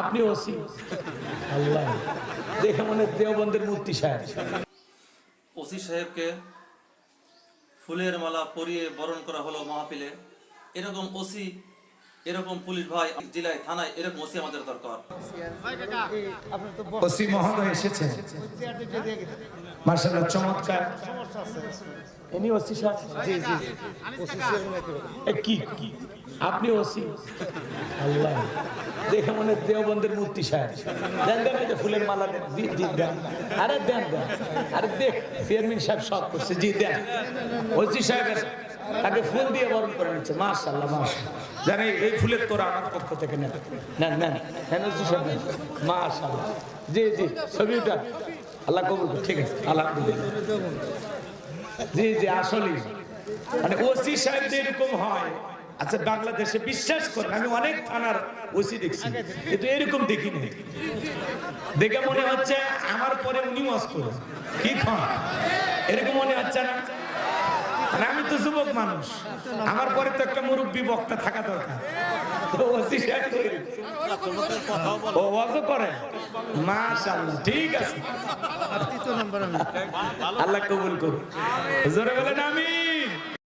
আপনি ওসি। আল্লাহ। দেখে মনে দেওবন্দের মূর্তি সাহেব। ওসি সাহেবকে ফুলের মালা পরিয়ে বরণ করা হলো মাহফিলে। এরকম ওসি এরকম পুলিশ ভাই জেলায় থানায় এরকম ওসি আমাদের দরকার। ওসি মহোদয় এসেছেন। মার্শাল্লাহ চমৎকার। ইনি ওসি সাহেব? জি জি। এ কি কি? আপনি ওসি? আল্লাহ। দেখে মনে দেওবন্দের মূর্তি সাহেব। দেন ফুলের মালা দেন আরে দেন দেন। আরে দেখ, চেয়ারম্যান সাহেব সব করছে, জি, দেন। ওসি সাহেবের তাকে ফুল দিয়ে বরণ করে নিচ্ছে মাশাল্লাহ মাশাল্লাহ জানে এই ফুলের তোরা আমার পক্ষ থেকে নেন। নেন নেন। নেন ওসি সাহেব। নেন মাশাল্লাহ জি জি ছবি আল্লাহ কবুল। ঠিক আছে, আলহামদুলিল্লাহ। জি জি, আসলেই। মানে ওসি সাহেব যে এরকম হয় আচ্ছা বাংলাদেশে বিশ্বাস করেন আমি অনেক থানার ওসি দেখছি কিন্তু এরকম দেখিনি দেখে মনে হচ্ছে আমার পরে উনি মস্ত। কি খান এরকম মনে হচ্ছে না? আমি তো যুবক মানুষ আমার পরে তো একটা মুরব্বী বক্তা থাকা দরকার। করে। ঠিক আছে। আল্লাহ কবুল করুন জোরে বলেন আমিন।